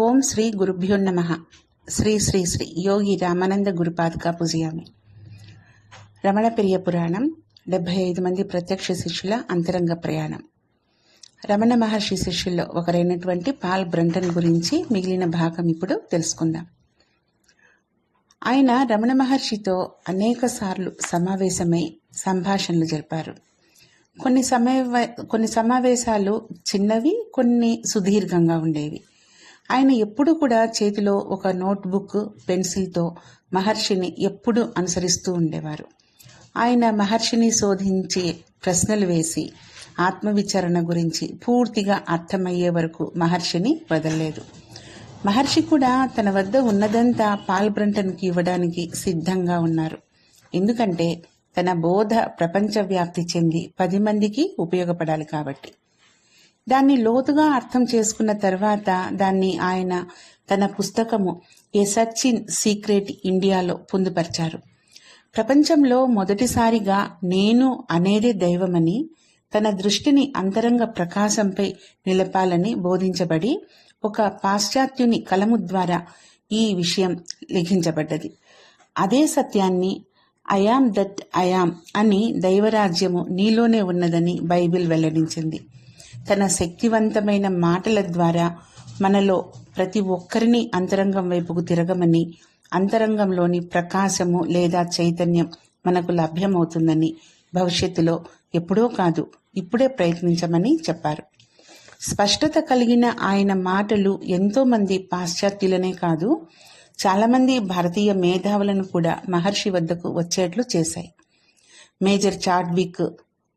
ఓం శ్రీ గురుభ్యో నమ. శ్రీ శ్రీ శ్రీ యోగి రామానంద గురుపాదుకా పూజయామి. రమణ ప్రియ పురాణం డెబ్బై ఐదు మంది ప్రత్యక్ష శిష్యుల అంతరంగ ప్రయాణం. రమణ మహర్షి శిష్యుల్లో ఒకరైనటువంటి పాల్ బ్రంటన్ గురించి మిగిలిన భాగం ఇప్పుడు తెలుసుకుందాం. ఆయన రమణ మహర్షితో అనేకసార్లు సమావేశమై సంభాషణలు జరిపారు. కొన్ని సమయ కొన్ని సమావేశాలు చిన్నవి కొన్ని సుదీర్ఘంగా ఉండేవి. ఆయన ఎప్పుడు కూడా చేతిలో ఒక నోట్బుక్ పెన్సిల్తో మహర్షిని ఎప్పుడు అనుసరిస్తూ ఉండేవారు. ఆయన మహర్షిని శోధించి ప్రశ్నలు వేసి ఆత్మవిచారణ గురించి పూర్తిగా అర్థమయ్యే వరకు మహర్షిని వదలలేదు. మహర్షి కూడా తన వద్ద ఉన్నదంతా పాల్బ్రంటన్కి ఇవ్వడానికి సిద్ధంగా ఉన్నారు. ఎందుకంటే తన బోధ ప్రపంచవ్యాప్తి చెంది పది మందికి ఉపయోగపడాలి కాబట్టి. దాన్ని లోతుగా అర్థం చేసుకున్న తర్వాత దాన్ని ఆయన తన పుస్తకము ఏ సర్చ్ ఇన్ సీక్రెట్ ఇండియాలో పొందుపరిచారు. ప్రపంచంలో మొదటిసారిగా నేను అనేదే దైవమని తన దృష్టిని అంతరంగ ప్రకాశంపై నిలపాలని బోధించబడి ఒక పాశ్చాత్యుని కలము ద్వారా ఈ విషయం లిఖించబడ్డది. అదే సత్యాన్ని అయాం దట్ అయాం అని దైవరాజ్యము నీలోనే ఉన్నదని బైబిల్ వెల్లడించింది. తన శక్తివంతమైన మాటల ద్వారా మనలో ప్రతి ఒక్కరిని అంతరంగం వైపుకు తిరగమని అంతరంగంలోని ప్రకాశము లేదా చైతన్యం మనకు లభ్యమవుతుందని భవిష్యత్తులో ఎప్పుడో కాదు ఇప్పుడే ప్రయత్నించమని చెప్పారు. స్పష్టత కలిగిన ఆయన మాటలు ఎంతోమంది పాశ్చాత్యులనే కాదు చాలామంది భారతీయ మేధావులను కూడా మహర్షి వద్దకు వచ్చేట్లు చేశాయి. Major Chadwick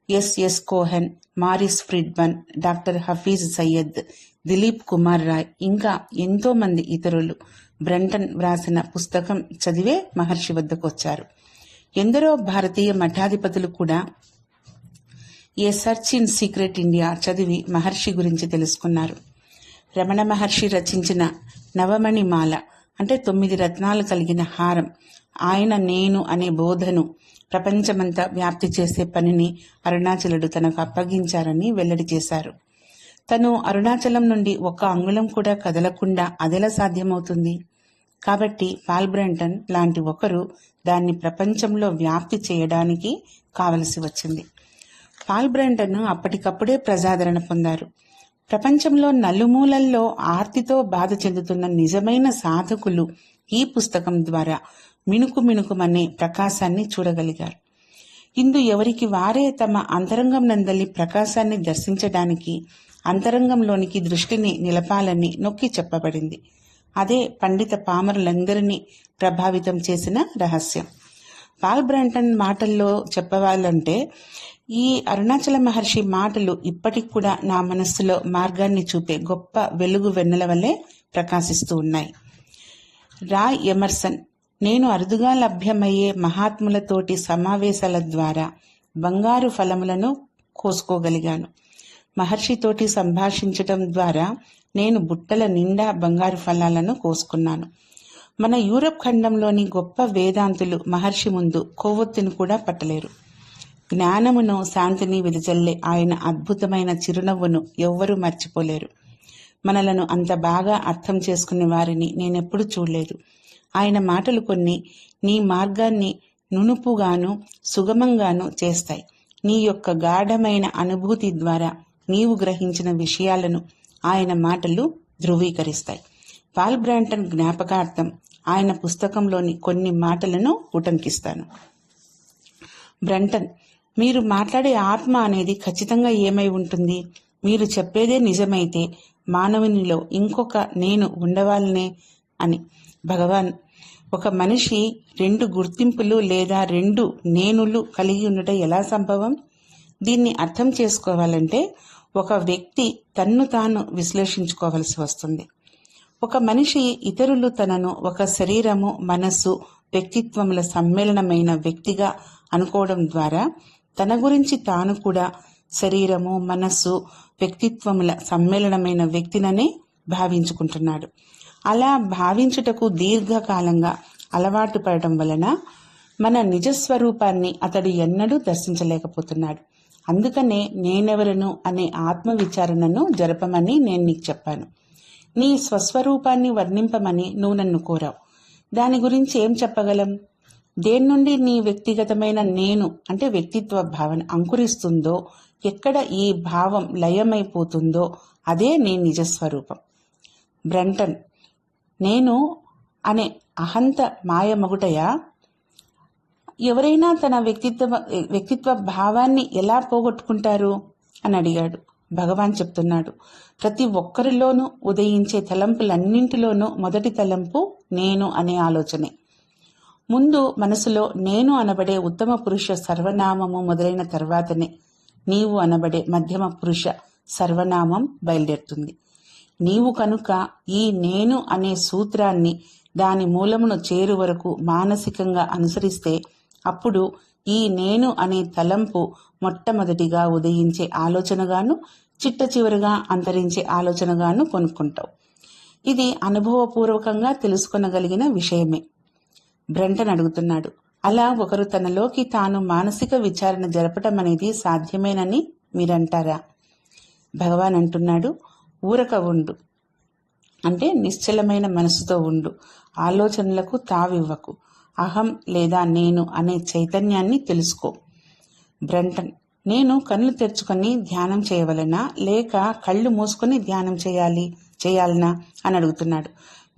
S S Cohen Maurice Frydman doctor Hafiz Syed Dilip Kumar Roy ఇంకా ఎంతో మంది ఇతరులు బ్రంటన్ వ్రాసిన పుస్తకం చదివే మహర్షి వద్దకు వచ్చారు. ఎందరో భారతీయ మఠాధిపతులు కూడా A search in secret India చదివి మహర్షి గురించి తెలుసుకున్నారు. రమణ మహర్షి రచించిన నవమణి మాల అంటే తొమ్మిది రత్నాలు కలిగిన హారం. ఆయన నేను అనే బోధను ప్రపంచమంతా వ్యాప్తి చేసే పనిని అరుణాచలుడు తనకు అప్పగించారని వెల్లడి చేశారు. తను అరుణాచలం నుండి ఒక్క అంగుళం కూడా కదలకుండా అదెలా సాధ్యమవుతుంది? కాబట్టి పాల్బ్రంటన్ లాంటి ఒకరు దాన్ని ప్రపంచంలో వ్యాప్తి చేయడానికి కావలసి వచ్చింది. పాల్బ్రంటన్ అప్పటికప్పుడే ప్రజాదరణ పొందారు. ప్రపంచంలో నలుమూలల్లో ఆర్తితో బాధ చెందుతున్న నిజమైన సాధకులు ఈ పుస్తకం ద్వారా మిణుకు మిణుకుమనే ప్రకాశాన్ని చూడగలిగారు. ఇందు ఎవరికి వారే తమ అంతరంగం నందలి ప్రకాశాన్ని దర్శించడానికి అంతరంగంలోనికి దృష్టిని నిలపాలని నొక్కి చెప్పబడింది. అదే పండిత పామరులందరినీ ప్రభావితం చేసిన రహస్యం. పాల్ బ్రాంటన్ మాటల్లో చెప్పవాలంటే ఈ అరుణాచల మహర్షి మాటలు ఇప్పటికి కూడా నా మనస్సులో మార్గాన్ని చూపే గొప్ప వెలుగు వెన్నెల వల్లే ప్రకాశిస్తూ ఉన్నాయి. రాయ్ ఎమర్సన్ నేను అరుదుగా లభ్యమయ్యే మహాత్ములతోటి సమావేశాల ద్వారా బంగారు ఫలములను కోసుకోగలిగాను. మహర్షితోటి సంభాషించటం ద్వారా నేను బుట్టల నిండా బంగారు ఫలాలను కోసుకున్నాను. మన యూరప్ ఖండంలోని గొప్ప వేదాంతులు మహర్షి ముందు కొవ్వొత్తిని కూడా పట్టలేరు. జ్ఞానమును శాంతిని వెదజల్లే ఆయన అద్భుతమైన చిరునవ్వును ఎవ్వరూ మర్చిపోలేరు. మనలను అంత బాగా అర్థం చేసుకునే వారిని నేనెప్పుడు చూడలేదు. ఆయన మాటలు కొన్ని నీ మార్గాన్ని నునుపుగాను సుగమంగాను చేస్తాయి. నీ యొక్క గాఢమైన అనుభూతి ద్వారా నీవు గ్రహించిన విషయాలను ఆయన మాటలు ధృవీకరిస్తాయి. పాల్ బ్రాంటన్ జ్ఞాపకార్థం ఆయన పుస్తకంలోని కొన్ని మాటలను ఉటంకిస్తాను. బ్రంటన్ మీరు మాట్లాడే ఆత్మ అనేది ఖచ్చితంగా ఏమై ఉంటుంది? మీరు చెప్పేదే నిజమైతే మానవునిలో ఇంకొక నేను ఉండవాలనే అని. భగవాన్ ఒక మనిషి రెండు గుర్తింపులు లేదా రెండు నేనులు కలిగి ఉండటం ఎలా సంభవం? దీన్ని అర్థం చేసుకోవాలంటే ఒక వ్యక్తి తన్ను తాను విశ్లేషించుకోవలసి వస్తుంది. ఒక మనిషి ఇతరులు తనను ఒక శరీరము మనస్సు వ్యక్తిత్వముల సమ్మేళనమైన వ్యక్తిగా అనుకోవడం ద్వారా తన గురించి తాను కూడా శరీరము మనస్సు వ్యక్తిత్వముల సమ్మేళనమైన వ్యక్తిననే భావించుకుంటున్నాడు. అలా భావించుటకు దీర్ఘకాలంగా అలవాటు పడటం వలన మన నిజస్వరూపాన్ని అతడు ఎన్నడూ దర్శించలేకపోతున్నాడు. అందుకనే నేనెవరను అనే ఆత్మ విచారణను జరపమని నేను నీకు చెప్పాను. నీ స్వస్వరూపాన్ని వర్ణింపమని నువ్వు నన్ను కోరావు. దాని గురించి ఏం చెప్పగలం? దేని నుండి నీ వ్యక్తిగతమైన నేను అంటే వ్యక్తిత్వ భావన అంకురిస్తుందో ఎక్కడ ఈ భావం లయమైపోతుందో అదే నీ నిజస్వరూపం. బ్రంటన్ నేను అనే అహంత మాయమగుటయా ఎవరైనా తన వ్యక్తిత్వ వ్యక్తిత్వ భావాన్ని ఎలా పోగొట్టుకుంటారు? అని అడిగాడు. భగవాన్ చెప్తున్నాడు ప్రతి ఒక్కరిలోనూ ఉదయించే తలంపులన్నింటిలోనూ మొదటి తలంపు నేను అనే ఆలోచనే. ముందు మనసులో నేను అనబడే ఉత్తమ పురుష సర్వనామము మొదలైన తర్వాతనే నీవు అనబడే మధ్యమ పురుష సర్వనామం బయలుదేరుతుంది. నీవు కనుక ఈ నేను అనే సూత్రాన్ని దాని మూలమును చేరు వరకు మానసికంగా అనుసరిస్తే అప్పుడు ఈ నేను అనే తలంపు మొట్టమొదటిగా ఉదయించే ఆలోచనగాను చిట్ట చివరిగా అంతరించే ఆలోచనగాను కొనుక్కుంటావు. ఇది అనుభవపూర్వకంగా తెలుసుకొనగలిగిన విషయమే. బ్రెంటన్ అడుగుతున్నాడు. అలా ఒకరు తనలోకి తాను మానసిక విచారణ జరపటం అనేది సాధ్యమేనని మీరంటారా? భగవాన్ అంటున్నాడు. ఊరక ఉండు. అంటే నిశ్చలమైన మనసుతో ఉండు. ఆలోచనలకు తావివ్వకు. అహం లేదా నేను అనే చైతన్యాన్ని తెలుసుకో. బ్రంటన్ నేను కళ్ళు తెరుచుకొని ధ్యానం చేయవలనా? లేక కళ్ళు మూసుకొని ధ్యానం చేయాలి చేయాలనా? అని అడుగుతున్నాడు.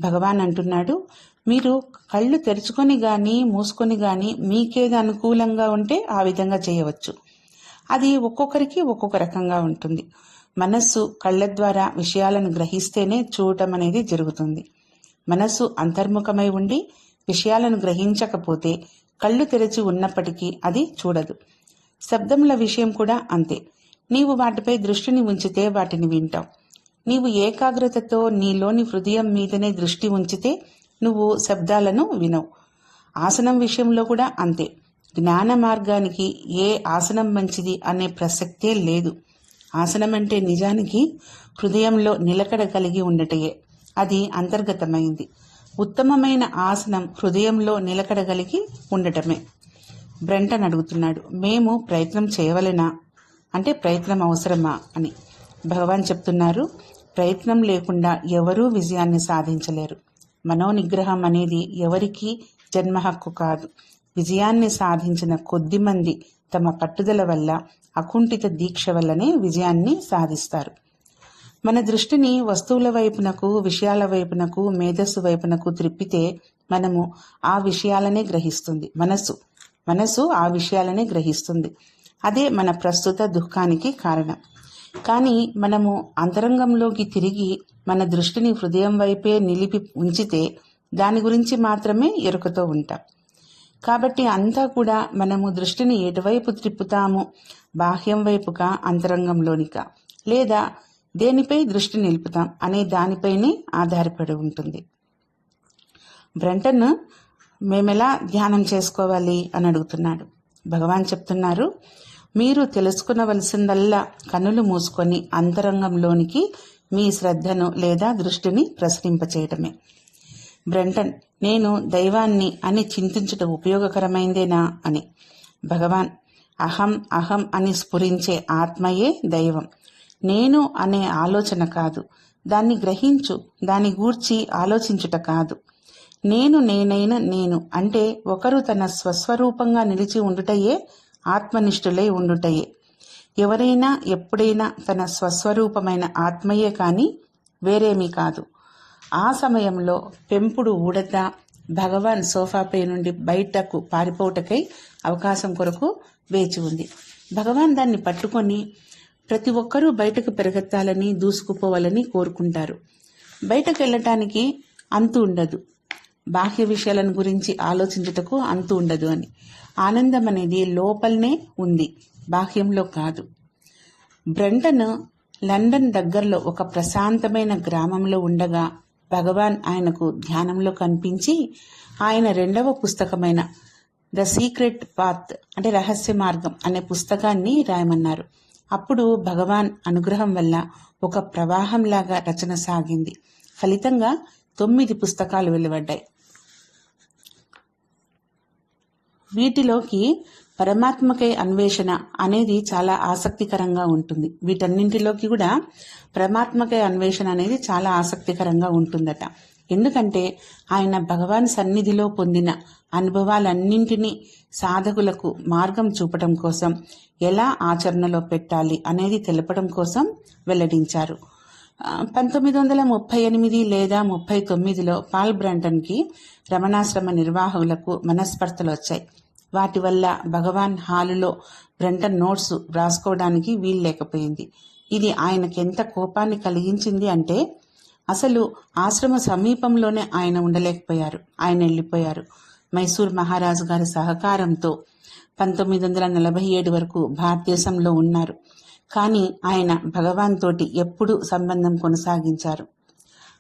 భగవాన్ అంటున్నాడు. మీరు కళ్ళు తెరుచుకొని గాని మూసుకొని గాని మీకేది అనుకూలంగా ఉంటే ఆ విధంగా చేయవచ్చు. అది ఒక్కొక్కరికి ఒక్కొక్క రకంగా ఉంటుంది. మనస్సు కళ్ళ ద్వారా విషయాలను గ్రహిస్తేనే చూడటం అనేది జరుగుతుంది. మనస్సు అంతర్ముఖమై ఉండి విషయాలను గ్రహించకపోతే కళ్ళు తెరచి ఉన్నప్పటికీ అది చూడదు. శబ్దముల విషయం కూడా అంతే. నీవు వాటిపై దృష్టిని ఉంచితే వాటిని వింటావు. నీవు ఏకాగ్రతతో నీలోని హృదయం మీదనే దృష్టి ఉంచితే నువ్వు శబ్దాలను వినవు. ఆసనం విషయంలో కూడా అంతే. జ్ఞాన మార్గానికి ఏ ఆసనం మంచిది అనే ప్రసక్తే లేదు. ఆసనం అంటే నిజానికి హృదయంలో నిలకడ కలిగి ఉండటయే. అది అంతర్గతమైంది. ఉత్తమమైన ఆసనం హృదయంలో నిలకడగలిగి ఉండటమే. బ్రెంటన్ అడుగుతున్నాడు మేము ప్రయత్నం చేయవలెనా? అంటే ప్రయత్నం అవసరమా? అని. భగవాన్ చెప్తున్నారు ప్రయత్నం లేకుండా ఎవరూ విజయాన్ని సాధించలేరు. మనోనిగ్రహం అనేది ఎవరికీ జన్మ హక్కు కాదు. విజయాన్ని సాధించిన కొద్ది మంది తమ పట్టుదల వల్ల అకుంఠిత దీక్ష వల్లనే విజయాన్ని సాధిస్తారు. మన దృష్టిని వస్తువుల వైపునకు విషయాల వైపునకు మేధస్సు వైపునకు త్రిప్పితే మనము ఆ విషయాలనే గ్రహిస్తుంది. మనస్సు. మనసు ఆ విషయాలనే గ్రహిస్తుంది. అదే మన ప్రస్తుత దుఃఖానికి కారణం. కానీ మనము అంతరంగంలోకి తిరిగి మన దృష్టిని హృదయం వైపే నిలిపి ఉంచితే దాని గురించి మాత్రమే ఎరుకతో ఉంటాం. కాబట్టి అంతా కూడా మనము దృష్టిని ఎటువైపు త్రిప్పుతాము? బాహ్యం వైపుగా అంతరంగంలోనిక? లేదా దేనిపై దృష్టి నిలుపుతాం అనే దానిపైనే ఆధారపడి ఉంటుంది. బ్రంటన్ మేమెలా ధ్యానం చేసుకోవాలి అని అడుగుతున్నాడు. భగవాన్ చెప్తున్నారు మీరు తెలుసుకునవలసిందల్లా కనులు మూసుకొని అంతరంగంలోనికి మీ శ్రద్ధను లేదా దృష్టిని ప్రసరింపచేయటమే బ్రెంటన్ నేను దైవాన్ని అని చింతించుట ఉపయోగకరమైందేనా అని. భగవాన్ అహం అహం అని స్ఫురించే ఆత్మయే దైవం. నేను అనే ఆలోచన కాదు. దాన్ని గ్రహించు దాని గూర్చి ఆలోచించుట కాదు. నేను నేనైన నేను అంటే ఒకరు తన స్వస్వరూపంగా నిలిచి ఉండుటయే ఆత్మనిష్ఠులై ఉండుటయే. ఎవరైనా ఎప్పుడైనా తన స్వస్వరూపమైన ఆత్మయే కానీ వేరేమీ కాదు. ఆ సమయంలో పెంపుడు ఊడత భగవాన్ సోఫాపై నుండి బయటకు పారిపోవటకై అవకాశం కొరకు వేచి ఉంది. భగవాన్ దాన్ని పట్టుకొని ప్రతి ఒక్కరూ బయటకు పెరగెత్తాలని దూసుకుపోవాలని కోరుకుంటారు. బయటకు వెళ్ళటానికి అంతు ఉండదు. బాహ్య విషయాలను గురించి ఆలోచించుటకు అంతు ఉండదు అని. ఆనందం అనేది లోపలనే ఉంది బాహ్యంలో కాదు. బ్రెంటన్ లండన్ దగ్గరలో ఒక ప్రశాంతమైన గ్రామంలో ఉండగా భగవాన్ ఆయనకు ధ్యానంలో కనిపించి ఆయన రెండవ పుస్తకమైన ద సీక్రెట్ పాత్ అంటే రహస్య మార్గం అనే పుస్తకాన్ని రాయమన్నారు. అప్పుడు భగవాన్ అనుగ్రహం వల్ల ఒక ప్రవాహంలాగా రచన సాగింది. ఫలితంగా తొమ్మిది పుస్తకాలు వెలువడ్డాయి. వీటిలోకి పరమాత్మకై అన్వేషణ అనేది చాలా ఆసక్తికరంగా ఉంటుంది. వీటన్నింటిలోకి కూడా పరమాత్మకై అన్వేషణ అనేది చాలా ఆసక్తికరంగా ఉంటుందట. ఎందుకంటే ఆయన భగవాన్ సన్నిధిలో పొందిన అనుభవాలన్నింటినీ సాధకులకు మార్గం చూపటం కోసం ఎలా ఆచరణలో పెట్టాలి అనేది తెలపడం కోసం వెల్లడించారు. పంతొమ్మిది వందల ముప్పై ఎనిమిది లేదా ముప్పై తొమ్మిదిలో పాల్ బ్రాంటన్కి రమణాశ్రమ నిర్వాహకులకు మనస్పర్ధలు వచ్చాయి. వాటి వల్ల భగవాన్ హాలులో బ్రంటన్ నోట్స్ రాసుకోవడానికి వీలు లేకపోయింది. ఇది ఆయనకెంత కోపాన్ని కలిగించింది అంటే అసలు ఆశ్రమ సమీపంలోనే ఆయన ఉండలేకపోయారు. ఆయన వెళ్ళిపోయారు. మైసూర్ మహారాజు గారి సహకారంతో పంతొమ్మిది వందల నలభై ఏడు వరకు భారతదేశంలో ఉన్నారు. కానీ ఆయన భగవాన్ తోటి ఎప్పుడూ సంబంధం కొనసాగించారు.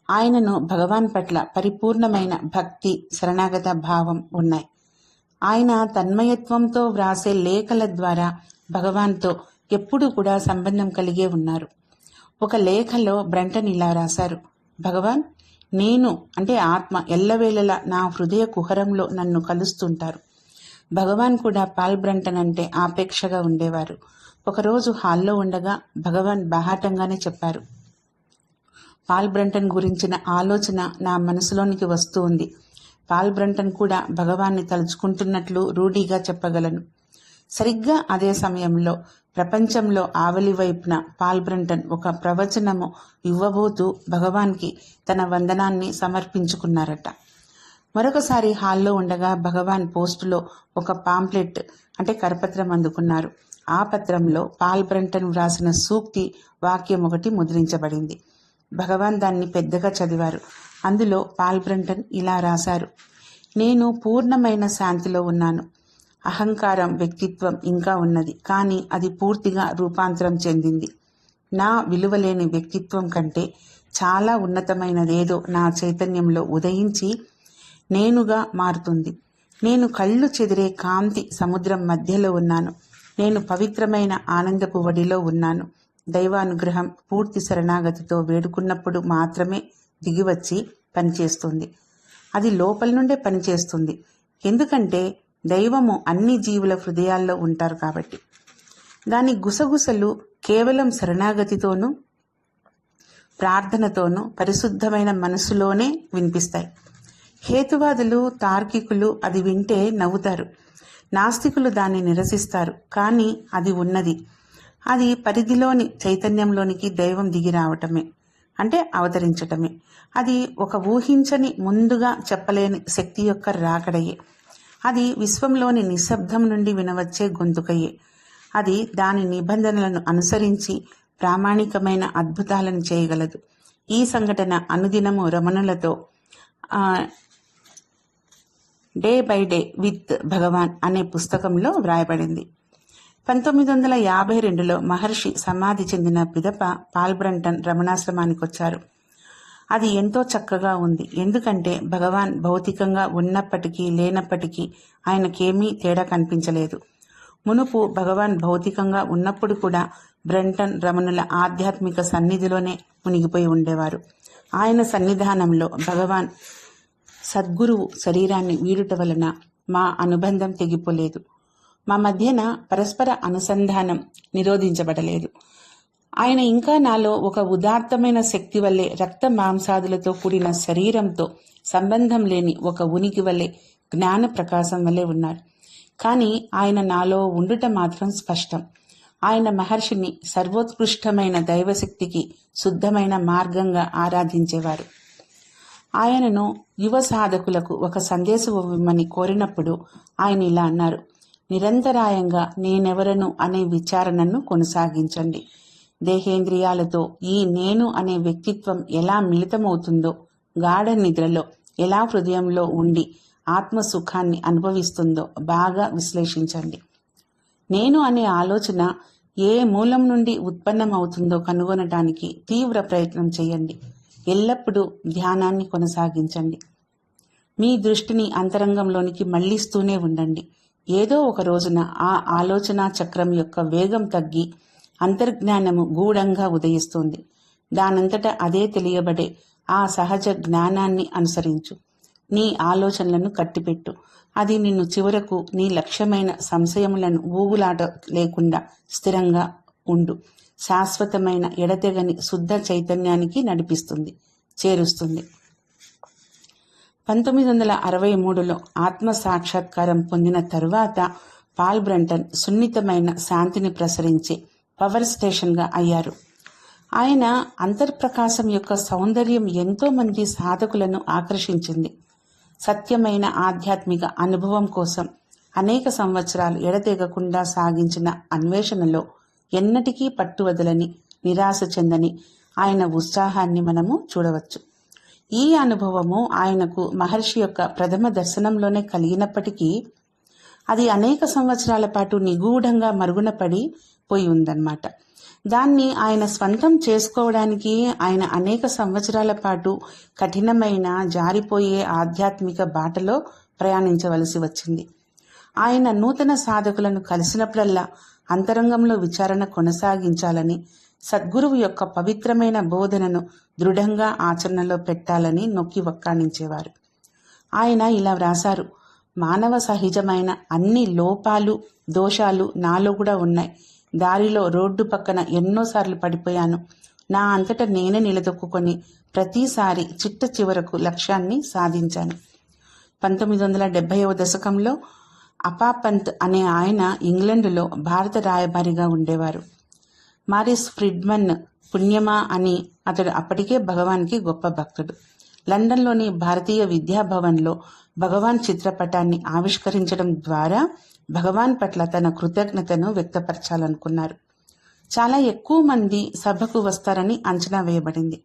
ఆయనను భగవాన్ పట్ల పరిపూర్ణమైన భక్తి శరణాగత భావం ఉన్నాయి. ఆయన తన్మయత్వంతో వ్రాసే లేఖల ద్వారా భగవాన్తో ఎప్పుడూ కూడా సంబంధం కలిగే ఉన్నారు. ఒక లేఖలో బ్రంటన్ ఇలా రాశారు. భగవాన్ నేను అంటే ఆత్మ ఎల్లవేళలా నా హృదయ కుహరంలో నన్ను కలుస్తుంటారు. భగవాన్ కూడా పాల్ బ్రంటన్ అంటే ఆపేక్షగా ఉండేవారు. ఒకరోజు హాల్లో ఉండగా భగవాన్ బాహాటంగానే చెప్పారు. పాల్ బ్రంటన్ గురించిన ఆలోచన నా మనసులోనికి వస్తూ ఉంది. పాల్ బ్రంటన్ కూడా భగవాన్ని తలుచుకుంటున్నట్లు రూఢీగా చెప్పగలను. సరిగ్గా అదే సమయంలో ప్రపంచంలో ఆవలి వైపున పాల్ బ్రంటన్ ఒక ప్రవచనము ఇవ్వబోతూ భగవాన్కి తన వందనాన్ని సమర్పించుకున్నారట. మరొకసారి హాల్లో ఉండగా భగవాన్ పోస్టులో ఒక పాంప్లెట్ అంటే కరపత్రం అందుకున్నారు. ఆ పత్రంలో పాల్ బ్రంటన్ వ్రాసిన సూక్తి వాక్యం ఒకటి ముద్రించబడింది. భగవాన్ దాన్ని పెద్దగా చదివారు. అందులో పాల్ బ్రంటన్ ఇలా రాశారు. నేను పూర్ణమైన శాంతిలో ఉన్నాను. అహంకారం వ్యక్తిత్వం ఇంకా ఉన్నది. కానీ అది పూర్తిగా రూపాంతరం చెందింది. నా విలువలేని వ్యక్తిత్వం కంటే చాలా ఉన్నతమైనదేదో నా చైతన్యంలో ఉదయించి నేనుగా మారుతుంది. నేను కళ్ళు చెదిరే కాంతి సముద్రం మధ్యలో ఉన్నాను. నేను పవిత్రమైన ఆనందపు వడిలో ఉన్నాను. దైవానుగ్రహం పూర్తి శరణాగతితో వేడుకున్నప్పుడు మాత్రమే దిగివచ్చి పనిచేస్తుంది. అది లోపల నుండే పనిచేస్తుంది. ఎందుకంటే దైవము అన్ని జీవుల హృదయాల్లో ఉంటారు కాబట్టి. దాని గుసగుసలు కేవలం శరణాగతితోనూ ప్రార్థనతోనూ పరిశుద్ధమైన మనసులోనే వినిపిస్తాయి. హేతువాదులు తార్కికులు అది వింటే నవ్వుతారు. నాస్తికులు దాన్ని నిరసిస్తారు. కానీ అది ఉన్నది. అది పరిధిలోని చైతన్యంలోనికి దైవం దిగి రావటమే. అంటే అవతరించటమే. అది ఒక ఊహించని ముందుగా చెప్పలేని శక్తి యొక్క రాకడయే. అది విశ్వంలోని నిశ్శబ్దం నుండి వినవచ్చే గొంతుకయే. అది దాని నిబంధనలను అనుసరించి ప్రామాణికమైన అద్భుతాలను చేయగలదు. ఈ సంఘటన అనుదినము రమణులతో day by day with Bhagavan అనే పుస్తకంలో వ్రాయబడింది. పంతొమ్మిది వందల యాభై రెండులో మహర్షి సమాధి చెందిన పిదప పాల్బ్రంటన్ రమణాశ్రమానికి వచ్చారు అది ఎంతో చక్కగా ఉంది. ఎందుకంటే భగవాన్ భౌతికంగా ఉన్నప్పటికీ లేనప్పటికీ ఆయనకేమీ తేడా కనిపించలేదు. మునుపు భగవాన్ భౌతికంగా ఉన్నప్పుడు కూడా బ్రంటన్ రమణుల ఆధ్యాత్మిక సన్నిధిలోనే మునిగిపోయి ఉండేవారు. ఆయన సన్నిధానంలో భగవాన్ సద్గురువు శరీరాన్ని వీడుట వలన మా అనుబంధం తెగిపోలేదు. మా మధ్యన పరస్పర అనుసంధానం నిరోధించబడలేదు. ఆయన ఇంకా నాలో ఒక ఉదాత్తమైన శక్తి వల్లే రక్త మాంసాదులతో కూడిన శరీరంతో సంబంధం లేని ఒక ఉనికి వల్లే జ్ఞాన ప్రకాశం వల్లే ఉన్నారు కానీ ఆయన నాలో ఉండుట మాత్రం స్పష్టం. ఆయన మహర్షిని సర్వోత్కృష్టమైన దైవశక్తికి శుద్ధమైన మార్గంగా ఆరాధించేవారు. ఆయనను యువ సాధకులకు ఒక సందేశం ఇవ్వమని కోరినప్పుడు ఆయన ఇలా అన్నారు నిరంతరాయంగా నేనెవరను అనే విచారణను కొనసాగించండి. దేహేంద్రియాలతో ఈ నేను అనే వ్యక్తిత్వం ఎలా మిళితమవుతుందో గాఢ నిద్రలో ఎలా హృదయంలో ఉండి ఆత్మ సుఖాన్ని అనుభవిస్తుందో బాగా విశ్లేషించండి. నేను అనే ఆలోచన ఏ మూలం నుండి ఉత్పన్నమవుతుందో కనుగొనటానికి తీవ్ర ప్రయత్నం చేయండి. ఎల్లప్పుడూ ధ్యానాన్ని కొనసాగించండి. మీ దృష్టిని అంతరంగంలోనికి మళ్ళిస్తూనే ఉండండి. ఏదో ఒక రోజున ఆ ఆలోచనా చక్రం యొక్క వేగం తగ్గి అంతర్జ్ఞానము గూఢంగా ఉదయిస్తుంది. దానంతట అదే తెలియబడే ఆ సహజ జ్ఞానాన్ని అనుసరించు. నీ ఆలోచనలను కట్టిపెట్టు. అది నిన్ను చివరకు నీ లక్ష్యమైన సంశయములను ఊగులాట లేకుండా స్థిరంగా ఉండు. శాశ్వతమైన ఎడతెగని శుద్ధ చైతన్యానికి నడిపిస్తుంది చేరుస్తుంది. పంతొమ్మిది వందల అరవై మూడులో ఆత్మ సాక్షాత్కారం పొందిన తరువాత పాల్ బ్రంటన్ సున్నితమైన శాంతిని ప్రసరించే పవర్ స్టేషన్గా అయ్యారు. ఆయన అంతర్ప్రకాశం యొక్క సౌందర్యం ఎంతోమంది సాధకులను ఆకర్షించింది. సత్యమైన ఆధ్యాత్మిక అనుభవం కోసం అనేక సంవత్సరాలు ఎడతెగకుండా సాగించిన అన్వేషణలో ఎన్నటికీ పట్టువదలని నిరాశ చెందని ఆయన ఉత్సాహాన్ని మనము చూడవచ్చు. ఈ అనుభవము ఆయనకు మహర్షి యొక్క ప్రథమ దర్శనంలోనే కలిగినప్పటికీ అది అనేక సంవత్సరాల పాటు నిగూఢంగా మరుగున పడి పోయి ఉందన్నమాట. దాన్ని ఆయన స్వంతం చేసుకోవడానికి ఆయన అనేక సంవత్సరాల పాటు కఠినమైన జారిపోయే ఆధ్యాత్మిక బాటలో ప్రయాణించవలసి వచ్చింది. ఆయన నూతన సాధకులను కలిసినప్పుడల్లా అంతరంగంలో విచారణ కొనసాగించాలని సద్గురువు యొక్క పవిత్రమైన బోధనను దృఢంగా ఆచరణలో పెట్టాలని నొక్కి వక్కాణించేవారు. ఆయన ఇలా వ్రాసారు మానవ సహజమైన అన్ని లోపాలు దోషాలు నాలో కూడా ఉన్నాయి. దారిలో రోడ్డు పక్కన ఎన్నోసార్లు పడిపోయాను. నా అంతట నేనే నిలదొక్కుని ప్రతిసారి చిట్ట చివరకు లక్ష్యాన్ని సాధించాను. పంతొమ్మిది వందల డెబ్బైవ దశకంలో అపాపంత్ అనే ఆయన ఇంగ్లండ్లో భారత రాయబారిగా ఉండేవారు. మారిస్ ఫ్రిడ్మన్ పుణ్యమా అని అతడు అప్పటికే భగవాన్కి గొప్ప భక్తుడు. లండన్లోని భారతీయ విద్యాభవన్లో భగవాన్ చిత్రపటాన్ని ఆవిష్కరించడం ద్వారా భగవాన్ పట్ల తన కృతజ్ఞతను వ్యక్తపరచాలనుకున్నారు. చాలా ఎక్కువ మంది సభకు వస్తారని అంచనా వేయబడింది.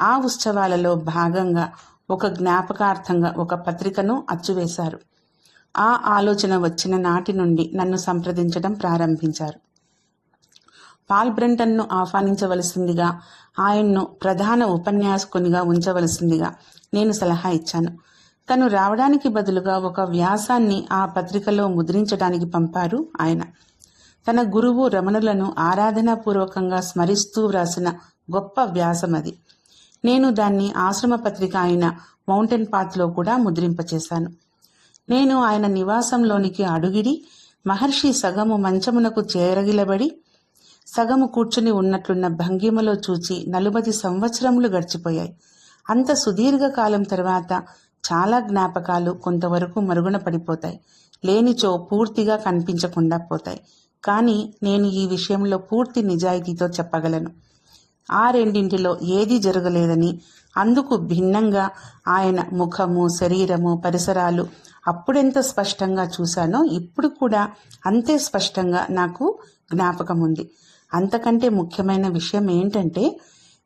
ఆ ఉత్సవాలలో భాగంగా ఒక జ్ఞాపకార్థంగా ఒక పత్రికను అచ్చువేశారు. ఆ ఆలోచన వచ్చిన నాటి నుండి నన్ను సంప్రదించడం ప్రారంభించారు. పాల్ బ్రంటన్ను ఆహ్వానించవలసిందిగా ఆయన్ను ప్రధాన ఉపన్యాసకునిగా ఉంచవలసిందిగా నేను సలహా ఇచ్చాను. తను రావడానికి బదులుగా ఒక వ్యాసాన్ని ఆ పత్రికలో ముద్రించడానికి పంపారు ఆయన. తన గురువు రమణులను ఆరాధనాపూర్వకంగా స్మరిస్తూ వ్రాసిన గొప్ప వ్యాసం అది. నేను దాన్ని ఆశ్రమ పత్రిక అయిన మౌంటైన్ పాత్లో కూడా ముద్రింపచేశాను. నేను ఆయన నివాసంలోనికి అడుగిడి మహర్షి సగము మంచమునకు చేరగిలబడి సగము కూర్చుని ఉన్నట్లున్న భంగిమలో చూచి నలుబది సంవత్సరములు గడిచిపోయాయి. అంత సుదీర్ఘ కాలం తర్వాత చాలా జ్ఞాపకాలు కొంతవరకు మరుగున పడిపోతాయి. లేనిచో పూర్తిగా కనిపించకుండా పోతాయి. కానీ నేను ఈ విషయంలో పూర్తి నిజాయితీతో చెప్పగలను. ఆ రెండింటిలో ఏది జరగలేదని అందుకు భిన్నంగా ఆయన ముఖము శరీరము పరిసరాలు అప్పుడెంత స్పష్టంగా చూశానో ఇప్పుడు కూడా అంతే స్పష్టంగా నాకు జ్ఞాపకం ఉంది అంతకంటే ముఖ్యమైన విషయం ఏంటంటే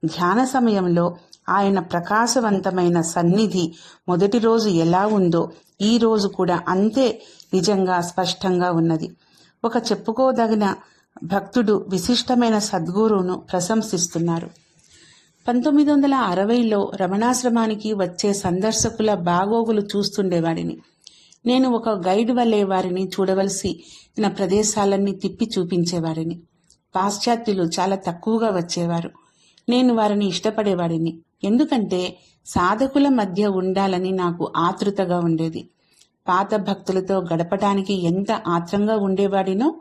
ధ్యాన సమయంలో ఆయన ప్రకాశవంతమైన సన్నిధి మొదటి రోజు ఎలా ఉందో ఈ రోజు కూడా అంతే నిజంగా స్పష్టంగా ఉన్నది. ఒక చెప్పుకోదగిన భక్తుడు విశిష్టమైన సద్గురువును ప్రశంసిస్తున్నారు. పంతొమ్మిది వందల అరవైలో రమణాశ్రమానికి వచ్చే సందర్శకుల బాగోగులు చూస్తుండేవాడిని. నేను ఒక గైడ్ వల్లే వారిని చూడవలసి ప్రదేశాలన్నీ తిప్పి చూపించేవాడిని పాశ్చాత్యులు చాలా తక్కువగా వచ్చేవారు. నేను వారిని ఇష్టపడేవాడిని. ఎందుకంటే సాధకుల మధ్య ఉండాలని నాకు ఆతృతగా ఉండేది. పాత భక్తులతో గడపటానికి ఎంత ఆత్రంగా ఉండేవాడినో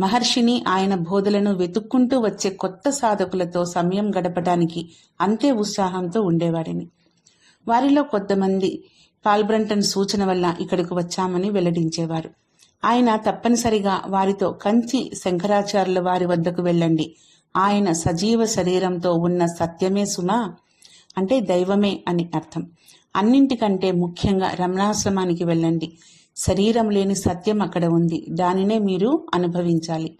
మహర్షిని ఆయన బోధలను వెతుక్కుంటూ వచ్చే కొత్త సాధకులతో సమయం గడపటానికి అంతే ఉత్సాహంతో ఉండేవాడిని. వారిలో కొంతమంది పాల్బ్రంటన్ సూచన వల్ల ఇక్కడికి వచ్చామని వెల్లడించేవారు. ఆయన తప్పనిసరిగా వారితో కంచి శంకరాచార్యుల వారి వద్దకు వెళ్ళండి. ఆయన సజీవ శరీరంతో ఉన్న సత్యమే సుమా? అంటే దైవమే అని అర్థం. అన్నింటికంటే ముఖ్యంగా రమణాశ్రమానికి వెళ్ళండి. శరీరం లేని సత్యం అక్కడ ఉంది. దానినే మీరు అనుభవించాలి.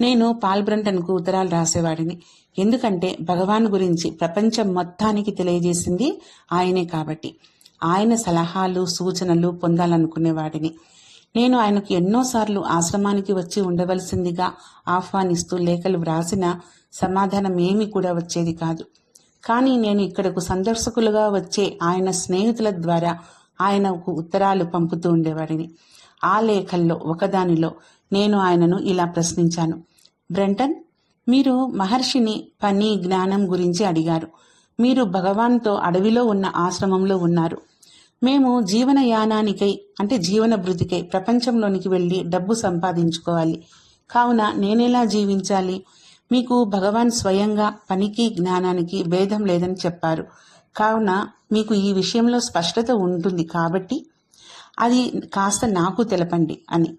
నేను పాల్బ్రంటన్కు ఉత్తరాలు రాసేవాడిని. ఎందుకంటే భగవాన్ గురించి ప్రపంచం మొత్తానికి తెలియజేసింది ఆయనే కాబట్టి. ఆయన సలహాలు సూచనలు పొందాలనుకునేవాడిని నేను ఆయనకు ఎన్నోసార్లు ఆశ్రమానికి వచ్చి ఉండవలసిందిగా ఆహ్వానిస్తూ లేఖలు వ్రాసిన సమాధానం ఏమీ కూడా వచ్చేది కాదు. కానీ నేను ఇక్కడకు సందర్శకులుగా వచ్చే ఆయన స్నేహితుల ద్వారా ఆయనకు ఉత్తరాలు పంపుతూ ఉండేవాడిని. ఆ లేఖల్లో ఒకదానిలో నేను ఆయనను ఇలా ప్రశ్నించాను. బ్రెంటన్ మీరు మహర్షిని పని జ్ఞానం గురించి అడిగారు. మీరు భగవాన్తో అడవిలో ఉన్న ఆశ్రమంలో ఉన్నారు. మేము జీవనయానానికై అంటే జీవన భృతికై ప్రపంచంలోనికి వెళ్ళి డబ్బు సంపాదించుకోవాలి. కావున నేనెలా జీవించాలి? మీకు భగవాన్ స్వయంగా పనికి జ్ఞానానికి భేదం లేదని చెప్పారు. కావున మీకు ఈ విషయంలో స్పష్టత ఉంటుంది కాబట్టి అది కాస్త నాకు తెలపండి అని.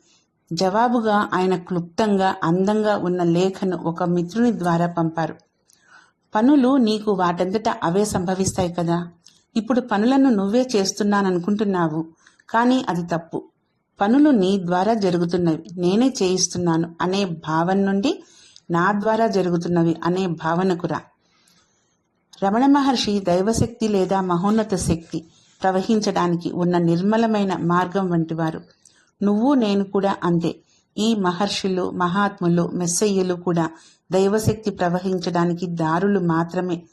జవాబుగా ఆయన క్లుప్తంగా అందంగా ఉన్న లేఖను ఒక మిత్రుని ద్వారా పంపారు. పనులు నీకు వాటంతట అవే సంభవిస్తాయి కదా. ఇప్పుడు పనులను నువ్వే చేస్తున్నాననుకుంటున్నావు కానీ అది తప్పు. పనులు నీ ద్వారా జరుగుతున్నవి నేనే చేయిస్తున్నాను అనే భావన నుండి నా ద్వారా జరుగుతున్నవి అనే భావనకురా రమణ మహర్షి దైవశక్తి లేదా మహోన్నత శక్తి ప్రవహించడానికి ఉన్న నిర్మలమైన మార్గం వంటివారు. నువ్వు నేను కూడా అంతే. ఈ మహర్షులు మహాత్ములు మెస్సయ్యలు కూడా దైవశక్తి ప్రవహించడానికి దారులు మాత్రమే.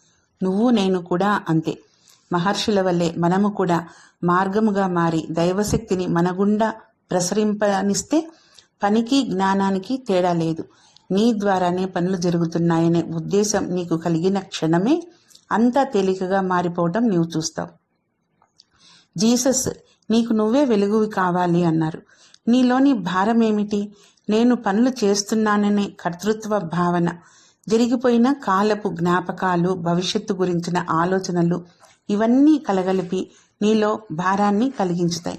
నువ్వు నేను కూడా అంతే. మహర్షుల వల్లే మనము కూడా మార్గముగా మారి దైవశక్తిని మనగుండా ప్రసరింపనిస్తే పనికి జ్ఞానానికి తేడా లేదు. నీ ద్వారానే పనులు జరుగుతున్నాయనే ఉద్దేశం నీకు కలిగిన క్షణమే అంతా తేలికగా మారిపోవటం నీవు చూస్తావు. జీసస్ నీకు నువ్వే వెలుగువి కావాలి అన్నారు. నీలోని భారం ఏమిటి నేను పనులు చేస్తున్నాననే కర్తృత్వ భావన జరిగిపోయిన కాలపు జ్ఞాపకాలు భవిష్యత్తు గురించిన ఆలోచనలు ఇవన్నీ కలగలిపి నీలో భారాన్ని కలిగించుతాయి.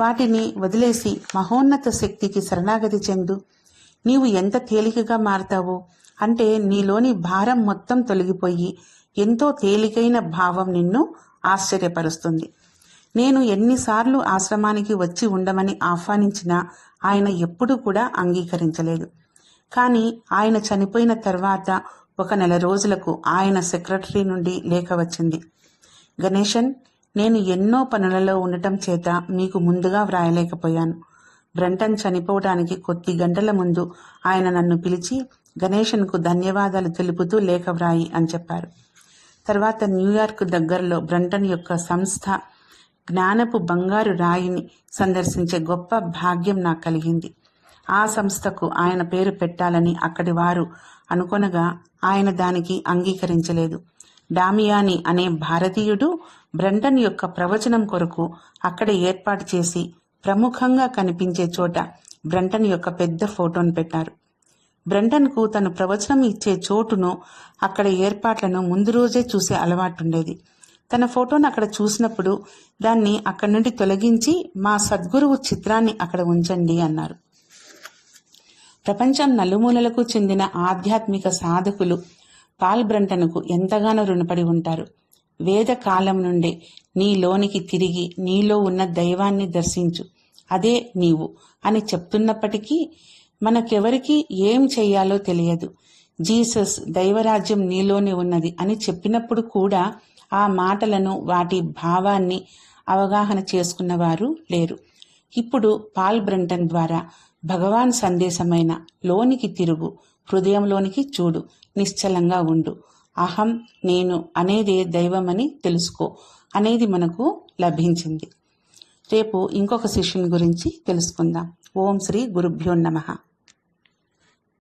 వాటిని వదిలేసి మహోన్నత శక్తికి శరణాగతి చెందు. నీవు ఎంత తేలికగా మారతావు అంటే నీలోని భారం మొత్తం తొలగిపోయి ఎంతో తేలికైన భావం నిన్ను ఆశ్చర్యపరుస్తుంది. నేను ఎన్నిసార్లు ఆశ్రమానికి వచ్చి ఉండమని ఆహ్వానించినా ఆయన ఎప్పుడూ కూడా అంగీకరించలేదు. కానీ ఆయన చనిపోయిన తర్వాత ఒక నెల రోజులకు ఆయన సెక్రటరీ నుండి లేఖ వచ్చింది. గణేశన్ నేను ఎన్నో పనులలో ఉండటం చేత మీకు ముందుగా వ్రాయలేకపోయాను. బ్రంటన్ చనిపోవడానికి కొద్ది గంటల ముందు ఆయన నన్ను పిలిచి గణేషన్కు ధన్యవాదాలు తెలుపుతూ లేఖ వ్రాయి అని చెప్పారు. తర్వాత న్యూయార్క్ దగ్గరలో బ్రంటన్ యొక్క సంస్థ జ్ఞానపు బంగారు రాయిని సందర్శించే గొప్ప భాగ్యం నాకు కలిగింది. ఆ సంస్థకు ఆయన పేరు పెట్టాలని అక్కడి వారు అనుకొనగా ఆయన దానికి అంగీకరించలేదు. డామియాని అనే భారతీయుడు బ్రంటన్ యొక్క ప్రవచనం కొరకు అక్కడ ఏర్పాటు చేసి ప్రముఖంగా కనిపించే చోట బ్రంటన్ యొక్క పెద్ద ఫోటోను పెట్టారు. బ్రంటన్కు తను ప్రవచనం ఇచ్చే చోటును అక్కడ ఏర్పాట్లను ముందు రోజే చూసే అలవాటుండేది. తన ఫోటోను అక్కడ చూసినప్పుడు దాన్ని అక్కడి నుండి తొలగించి మా సద్గురువు చిత్రాన్ని అక్కడ ఉంచండి అన్నారు. ప్రపంచం నలుమూలలకు చెందిన ఆధ్యాత్మిక సాధకులు పాల్ బ్రంటన్కు ఎంతగానో రుణపడి ఉంటారు. వేద కాలం నుండే నీలోనికి తిరిగి నీలో ఉన్న దైవాన్ని దర్శించు. అదే నీవు అని చెప్తున్నప్పటికీ మనకెవరికి ఏం చెయ్యాలో తెలియదు. జీసస్ దైవరాజ్యం నీలోనే ఉన్నది అని చెప్పినప్పుడు కూడా ఆ మాటలను వాటి భావాన్ని అవగాహన చేసుకున్నవారు లేరు. ఇప్పుడు పాల్ బ్రంటన్ ద్వారా భగవాన్ సందేశమైన లోనికి తిరుగు హృదయంలోనికి చూడు నిశ్చలంగా ఉండు. అహం నేను అనేదే దైవమని తెలుసుకో అనేది మనకు లభించింది. రేపు ఇంకొక శిష్యుని గురించి తెలుసుకుందాం. ఓం శ్రీ గురుభ్యో నమః.